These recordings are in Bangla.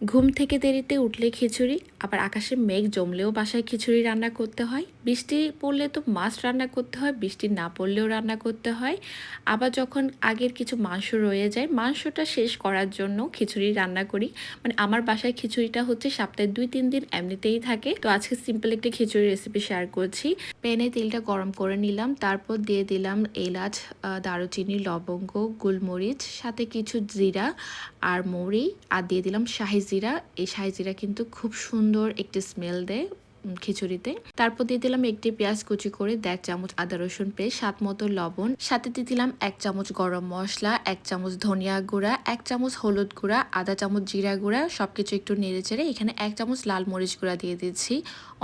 ঘুম থেকে দেরিতে উঠলে খিচুড়ি আবার আকাশে মেঘ জমলেও বাসায় খিচুড়ি রান্না করতে হয়। বৃষ্টি পড়লে তো মাছ রান্না করতে হয়, বৃষ্টি না পড়লেও রান্না করতে হয়। আবার যখন আগের কিছু মাংস রয়ে যায়, মাংসটা শেষ করার জন্য খিচুড়ি রান্না করি। মানে আমার বাসায় খিচুড়িটা হচ্ছে সপ্তাহে দুই, তিন দিন এমনিতেই থাকে। তো আজকে সিম্পল একটি খিচুড়ি রেসিপি শেয়ার করছি। প্যানে তেলটা গরম করে নিলাম, তারপর দিয়ে দিলাম এলাচ দারুচিনি, লবঙ্গ, গোলমরিচ, সাথে কিছু জিরা আর মৌরি, আর দিয়ে দিলাম শাহি জিরা। এই শাহি জিরা কিন্তু খুব সুন্দর একটি স্মেল দেয়। খিচুড়িতে। তারপর দিয়ে দিলাম একটি পেঁয়াজ কুচি করে দেড় চামচ আদা রসুন পেস্ট, স্বাদ মতো লবণ। সাথে দিয়ে দিলাম এক চামচ গরম মশলা, এক চামচ ধনিয়া গুঁড়া, এক চামচ হলুদ গুঁড়া, আধা চামচ জিরা গুঁড়া, সবকিছু একটু নেড়ে চেড়ে এখানে এক চামচ লাল মরিচ গুঁড়া দিয়ে দিচ্ছি।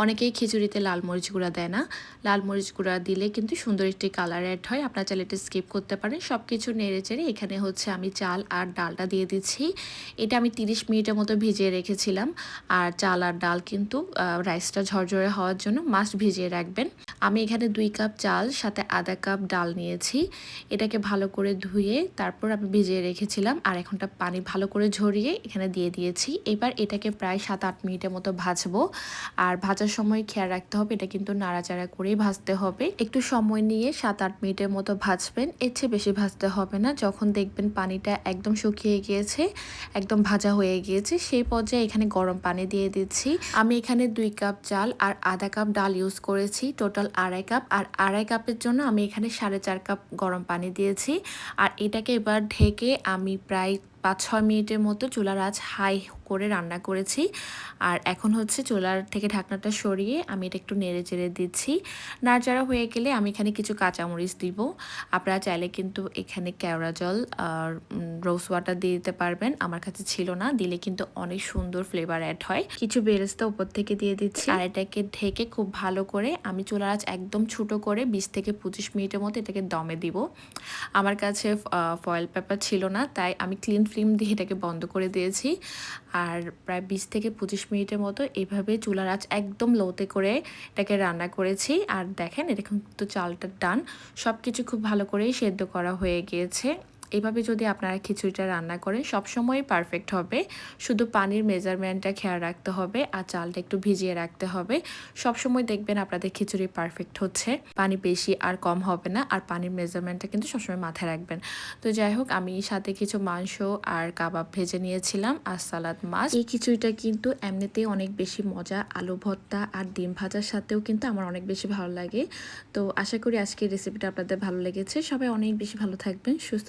অনেকেই খিচুড়িতে লাল মরিচ গুঁড়া দেয় না। লাল মরিচ গুঁড়া দিলে কিন্তু সুন্দর একটি কালার অ্যাড হয়, আপনার চাইলে এটা স্কিপ করতে পারেন। সব কিছু নেড়ে চেড়ে এখানে হচ্ছে আমি চাল আর ডালটা দিয়ে দিচ্ছি। এটা আমি তিরিশ মিনিটের মতো ভিজিয়ে রেখেছিলাম। আর চাল আর ডাল কিন্তু রাইসটা ঝরঝরে হওয়ার জন্য মাস্ট ভিজিয়ে রাখবেন। আমি এখানে দুই কাপ চাল, সাথে আধা কাপ ডাল নিয়েছি। এটাকে ভালো করে ধুয়ে তারপর আমি ভিজিয়ে রেখেছিলাম আর এখনটা পানি ভালো করে ঝরিয়ে এখানে দিয়ে দিয়েছি। এবার এটাকে প্রায় সাত আট মিনিটের মতো ভাজবো। আর ভাজার সময় খেয়াল রাখতে হবে, এটা কিন্তু নাড়াচাড়া করেই ভাজতে হবে। একটু সময় নিয়ে সাত আট মিনিটের মতো ভাজবেন। এর চেয়ে বেশি ভাজতে হবে না। যখন দেখবেন পানিটা একদম শুকিয়ে গিয়েছে, একদম ভাজা হয়ে গিয়েছে, সেই পর্যায়ে এখানে গরম পানি দিয়ে দিচ্ছি। আমি এখানে দুই কাপ চাল আর আধা কাপ ডাল ইউজ করেছি টোটাল আড়াই কাপ। আর আড়াই কাপের জন্য আমি এখানে সাড়ে চার কাপ গরম পানি দিয়েছি। আর এটাকে এবার ঢেকে আমি প্রায় পাঁচ ছয় মিনিটের মতো চুলার আঁচ হাই করে রান্না করেছি। আর এখন হচ্ছে চুলার থেকে ঢাকনাটা সরিয়ে আমি এটা একটু নেড়ে চেড়ে দিচ্ছি। নাড়াচাড়া হয়ে গেলে আমি এখানে কিছু কাঁচামরিচ দিব। আপনারা চাইলে কিন্তু এখানে কেওড়া জল আর রোজ ওয়াটার দিয়ে দিতে পারবেন। আমার কাছে ছিল না, দিলে কিন্তু অনেক সুন্দর ফ্লেভার অ্যাড হয়। কিছু বেরেস্তা উপর থেকে দিয়ে দিচ্ছি। আর এটাকে ঢেকে খুব ভালো করে আমি চুলার আঁচ একদম ছোটো করে বিশ থেকে পঁচিশ মিনিটের মতো এটাকে দমে দিব। আমার কাছে ফয়েল পেপার ছিল না, তাই আমি ক্লিন ফিল্ম দিয়ে এটাকে বন্ধ করে দিয়েছি। আর প্রায় বিশ থেকে পঁচিশ মিনিটের মতো এভাবে চুলার আঁচ একদম লোতে করে এটাকে রান্না করেছি। আর দেখেন এরকম তো চালটা ডান। সব কিছু খুব ভালো করেই সেদ্ধ করা হয়ে গিয়েছে। এভাবে যদি আপনারা খিচুড়িটা রান্না করেন, সবসময়ই পারফেক্ট হবে। শুধু পানির মেজারমেন্টটা খেয়াল রাখতে হবে আর চালটা একটু ভিজিয়ে রাখতে হবে। সবসময় দেখবেন আপনাদের খিচুড়ি পারফেক্ট হচ্ছে। পানি বেশি আর কম হবে না আর পানির মেজারমেন্টটা কিন্তু সবসময় মাথায় রাখবেন। তো যাই হোক, আমি সাথে কিছু মাংস আর কাবাব ভেজে নিয়েছিলাম আর সালাদ মাছ। এই খিচুড়িটা কিন্তু এমনিতেই অনেক বেশি মজা, আলু ভর্তা আর ডিম ভাজার সাথেও কিন্তু আমার অনেক বেশি ভালো লাগে। তো আশা করি আজকের রেসিপিটা আপনাদের ভালো লেগেছে। সবাই অনেক বেশি ভালো থাকবেন, সুস্থ